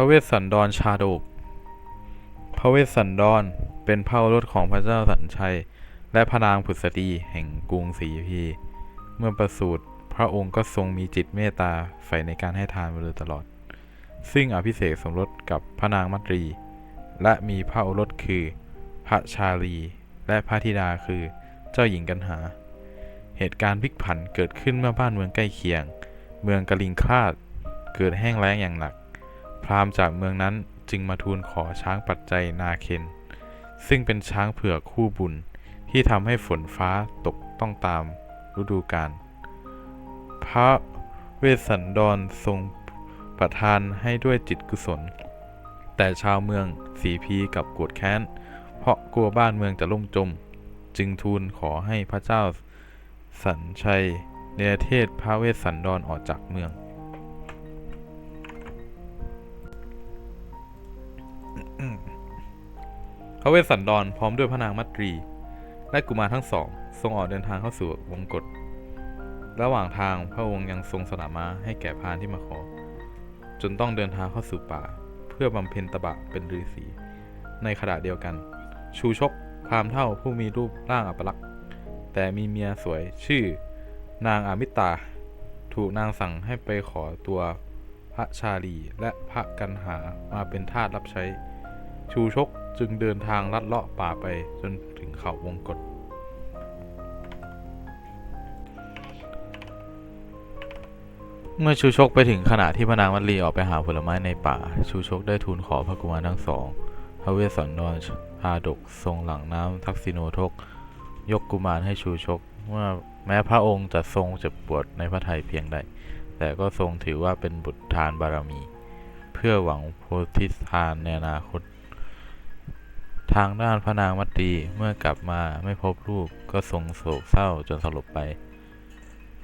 ระเวสสันดรชาดก พระเวสสันดรเป็นพระโอรสของพระเจ้าสัญชัย และพระนางผุษดีแห่งกรุงศรีอยุธยาเมื่อประสูติพระองค์ก็ทรงมีจิตเมตตาใฝ่ในการให้ทานมาโดยตลอด ซึ่งอภิเษกสมรสกับพระนางมัตรี และมีพระโอรสคือพระชาลี และพระธิดาคือเจ้าหญิงกันหา เหตุการณ์พลิกผันเกิดขึ้นเมื่อบ้านเมืองใกล้เคียง เมืองกะลิงคลาดเกิดแห้งแล้งอย่างหนัก พราหมณ์จากเมืองนั้นจึงมาทูลขอช้างปัจจัยนาเคน ซึ่งเป็นช้างเผือกคู่บุญที่ทำให้ฝนฟ้าตกต้องตามฤดูกาลพระเวสสันดรทรงประทานให้ด้วยจิตกุศล แต่ชาวเมืองสีพีกับโกรธแค้น เพราะกลัวบ้านเมืองจะล่มจม จึงทูลขอให้พระเจ้าสัญชัย เนรเทศพระเวสสันดรออกจากเมือง พระเวสสันดรพร้อมด้วยพระนางมัตรี และกุมารทั้งสอง ทรงออกเดินทางเข้าสู่วงกฏระหว่างทางพระองค์ยังทรงสนามม้าให้แก่พานที่มาขอ จนต้องเดินทางเข้าสู่ป่า เพื่อบำเพ็ญตบะเป็นฤาษีในขณะเดียวกัน ชูชกพามเท่าผู้มีรูปร่างอัปลักษณ์ แต่มีเมียสวยชื่อนางอามิตา ถูกนางสั่งให้ไปขอตัวพระชาลีและพระกันหามาเป็นทาสรับใช้ ชูชกจึงเดินทางลัดเลาะป่าไปจนถึงเขาวงกฏเมื่อชูชกไปถึงขณะที่พนางมัลลีออกไปหาผลไม้ในป่า ชูชกได้ทูลขอพระกุมารทั้งสอง พระเวสสันดรชาดกทรงหลังน้ำทักษิโนทก ยกกุมารให้ชูชกว่าแม้พระองค์จะทรงเจ็บปวดในพระทัยเพียงใด แต่ก็ทรงถือว่าเป็นบุตรทานบารมี เพื่อหวังโพธิทานในอนาคต ทางด้านพระนางมัตรีเมื่อกลับมาไม่พบลูกก็ทรงโศกเศร้าจนสลบไป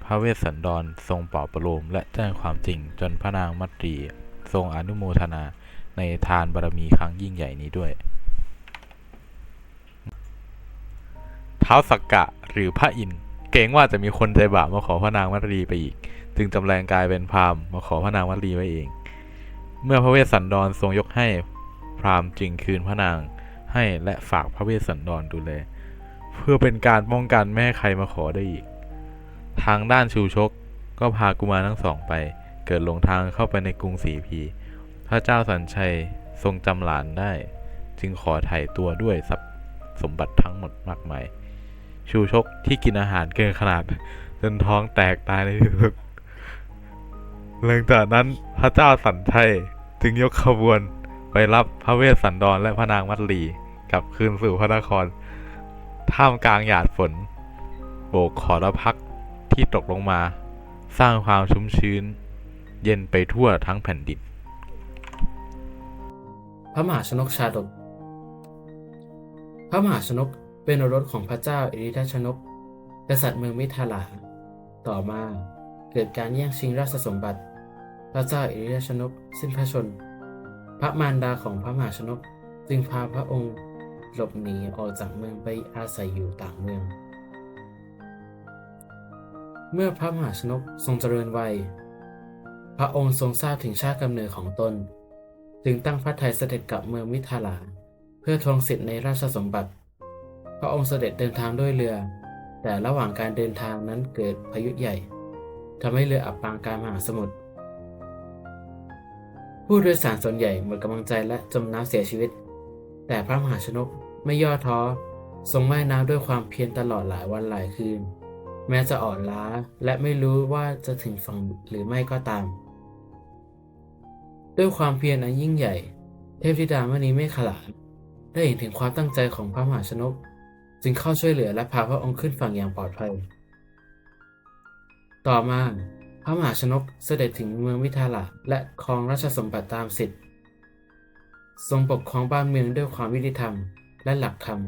พระเวสสันดรทรงปลอบประโลมและแจ้งความจริงจนพระนางมัตรีทรงอนุโมทนาในทานบารมีครั้งยิ่งใหญ่นี้ด้วย เท้าสักกะหรือพระอินทร์เกรงว่าจะมีคนใจบาปมาขอพระนางมัตรีไปอีก จึงจำแรงกายเป็นพราหมณ์มาขอพระนางมัตรีไว้เอง เมื่อพระเวสสันดรทรงยกให้พราหมณ์จึงคืนพระนาง ให้และฝากพระเวสสันดรดูแล เพื่อเป็นการป้องกันไม่ให้ใครมาขอได้อีก ทางด้านชูชกก็พากุมารทั้งสองไป เกิดหลงทางเข้าไปในกรุงศรีพี พระเจ้าสัญชัยทรงจำหลานได้ จึงขอไถ่ตัวด้วยทรัพย์สมบัติทั้งหมดมากมาย ชูชกที่กินอาหารเกินขนาด จนท้องแตกตายในที่สุดหลังจากนั้นพระเจ้าสัญชัยจึงยกขบวนไปรับพระเวสสันดรและพระนางมัตลี กลับคืนสู่พระนคร ท่ามกลางหยาดฝน โบกขอรพักที่ตกลงมา สร้างความชุ่มชื้น เย็นไปทั่วทั้งแผ่นดิน พระมหาชนกชาดก พระมหาชนกเป็นอรสของพระเจ้าอิริทชนก กษัตริย์เมืองมิถลา ต่อมาเกิดการแย่งชิงราชสมบัติ พระเจ้าอิริทชนกสิ้นพระชน พระมารดาของพระมหาชนกจึงพาพระองค์ หลบหนีออกจากเมืองไปอาศัยอยู่ต่างเมือง เมื่อพระมหาชนกทรงเจริญวัย พระองค์ทรงทราบถึงชาติกำเนิดของตน จึงตั้งพระทัยเสด็จกลับเมืองมิถลา เพื่อทวงสิทธิ์ในราชสมบัติ พระองค์เสด็จเดินทางด้วยเรือ แต่ระหว่างการเดินทางนั้นเกิดพายุใหญ่ทำให้เรืออับปางกลางมหาสมุทรผู้โดยสารส่วนใหญ่หมดกำลังใจและจมน้ำเสียชีวิต แต่พระมหาชนก ไม่ย่อท้อทรงว่ายน้ำด้วยความเพียรตลอดหลายวันหลายคืน แม้จะอ่อนล้าและไม่รู้ว่าจะถึงฝั่งหรือไม่ก็ตาม ด้วยความเพียรอันยิ่งใหญ่ เทพธิดามณีเมฆขลาได้เห็นถึงความตั้งใจของพระมหาชนก จึงเข้าช่วยเหลือและพาพระองค์ขึ้นฝั่งอย่างปลอดภัย ต่อมาพระมหาชนกเสด็จถึงเมืองวิทาละและครองราชสมบัติตามสิทธิ์ทรงปกครองบ้านเมืองด้วยความยุติธรรม และหลักธรรม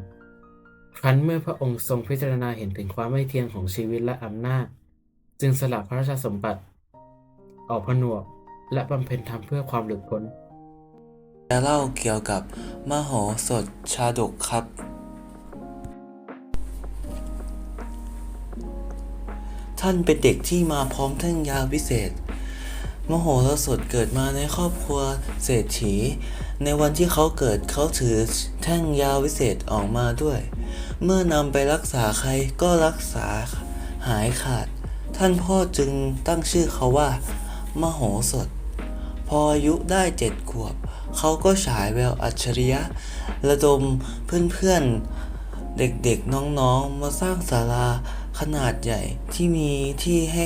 ครั้นเมื่อพระองค์ทรงพิจารณาเห็นถึงความไม่เที่ยงของชีวิตและอำนาจ จึงสละพระราชสมบัติ ออกผนวกและบำเพ็ญธรรมเพื่อความหลุดพ้นจะเล่าเกี่ยวกับมโหสถชาดกครับ ท่านเป็นเด็กที่มาพร้อมทั้งยาวิเศษ มโหสถเกิดมาในครอบครัวเศรษฐี ในวันที่เขาเกิดเขาถือแท่งยาววิเศษออกมาด้วย เมื่อนำไปรักษาใครก็รักษาหายขาด ท่านพ่อจึงตั้งชื่อเขาว่า มโหสถ พออายุได้เจ็ดขวบ เขาก็ฉายแววอัจฉริยะ ระดมเพื่อนๆ เด็กๆน้องๆ มาสร้างศาลาขนาดใหญ่ที่มีที่ให้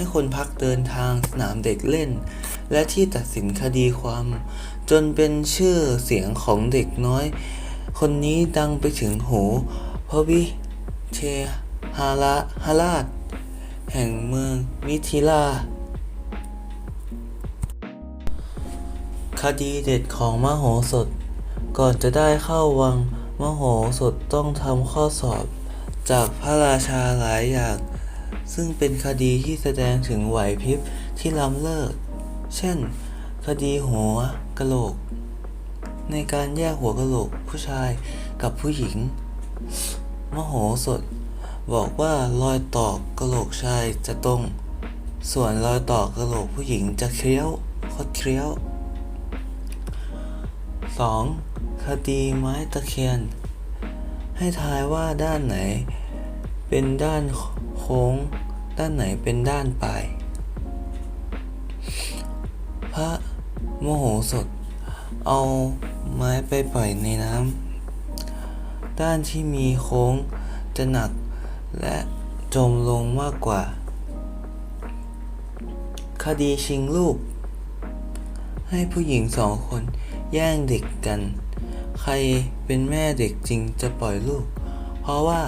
ให้คนพักเดินทางสนามเด็กเล่น และที่ตัดสินคดีความ จนเป็นชื่อเสียงของเด็กน้อย คนนี้ดังไปถึงหูพระวิเทหาระหราช แห่งเมืองมิถิลาคดีเด็ดของมโหสถ ก่อนจะได้เข้าวังมโหสถต้องทำข้อสอบ จากพระราชาหลายอย่าง ซึ่งเป็นคดีที่แสดงถึงไหวพริบที่ล้ำเลิศ เช่น คดีหัวกะโหลก ในการแยกหัวกะโหลกผู้ชายกับผู้หญิง มโหสถ บอกว่ารอยต่อกะโหลกชายจะตรง ส่วนรอยต่อกะโหลกผู้หญิงจะเคี้ยวคดเคี้ยว 2. คดีไม้ตะเคียน ให้ทายว่าด้านไหน เป็นด้าน ค้ง ด้านไหนเป็นด้านปลาย พระโมโหสถเอาไม้ไปปล่อยในน้ำ ด้านที่มีโค้งจะหนักและจมลงมากกว่า คดีชิงลูก ให้ผู้หญิงสองคนแย่งเด็กกัน ใครเป็นแม่เด็กจริงจะปล่อยลูก เพราะว่า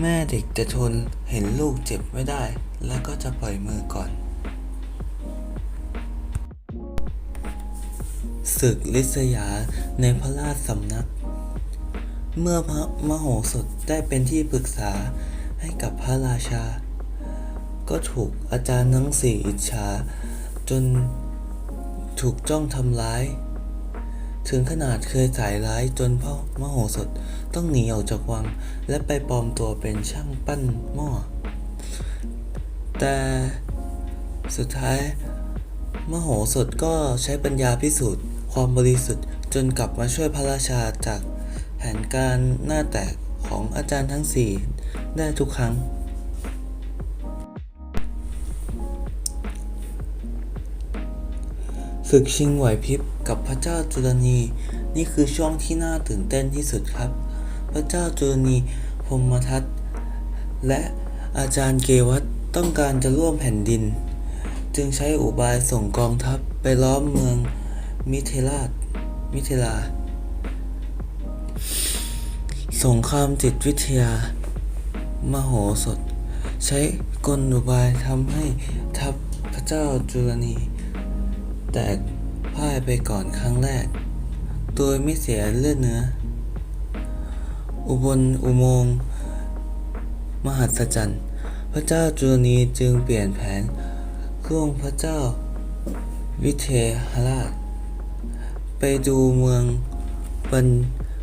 แม่เด็กจะทนเห็นลูกเจ็บไม่ได้ แล้วก็จะปล่อยมือก่อน ศึกลิษยาในพระราชสำนัก เมื่อพระมโหสถได้เป็นที่ปรึกษาให้กับพระราชา ก็ถูกอาจารย์ทั้งสี่อิจฉา จนถูกจ้องทำร้าย ถึงขนาดเคยสายร้ายจนพ่อมโหสถต้องหนีออกจากวัง และไปปลอมตัวเป็นช่างปั้นหม้อ แต่สุดท้าย มโหสถก็ใช้ปัญญาพิสูจน์ ความบริสุทธิ์จนกลับมาช่วยพระราชาจากแผนการหน้าแตกของอาจารย์ทั้งสี่ได้ทุกครั้ง ศึกชิงไหวพริบกับพระเจ้าจุลนี นี่คือช่วงที่น่าตื่นเต้นที่สุดครับ พระเจ้าจุลนีพรมทัตและอาจารย์เกวัตต้องการจะร่วมแผ่นดิน จึงใช้อุบายส่งกองทัพไปล้อมเมืองมิเทราชมิเทลา สงครามจิตวิทยา มโหสถ ใช้กลอุบายทำให้ทัพพระเจ้าจุลนี แตกพ่ายไปก่อนครั้งแรก โดยไม่เสียเลือดเนื้อ อุบลอุโมงค์มหัศจรรย์ พระเจ้าจุลนีจึงเปลี่ยนแผนร่วงพระเจ้าวิเทหราช ไปดูเมืองบัน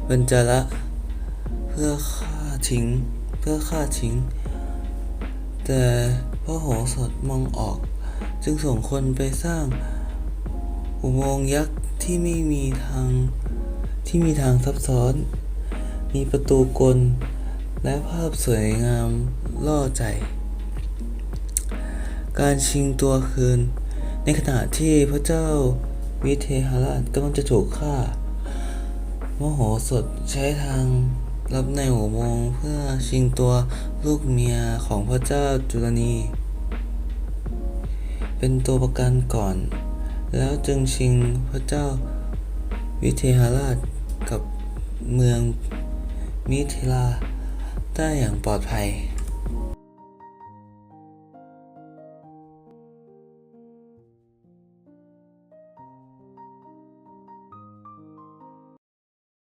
บัญจระเพื่อฆ่าทิ้งเพื่อฆ่าทิ้ง แต่พระโหสถมองออกจึงส่งคนไปสร้าง อุโมงค์ยักษ์ที่ไม่มีทางที่มีทางซับซ้อน มีประตูกล และภาพสวยงามล่อใจ การชิงตัวคืน ในขณะที่พระเจ้าวิเทหราชกำลังจะถูกฆ่ามโหสถใช้ทางลับในอุโมงเพื่อชิงตัวลูกเมียของพระเจ้าจุลนี เป็นตัวประกันก่อน แล้วจึงชิงพระเจ้าวิเทหราชกับเมืองมิถิลาได้อย่างปลอดภัย